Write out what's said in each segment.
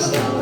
Christ.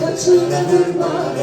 Kaçırma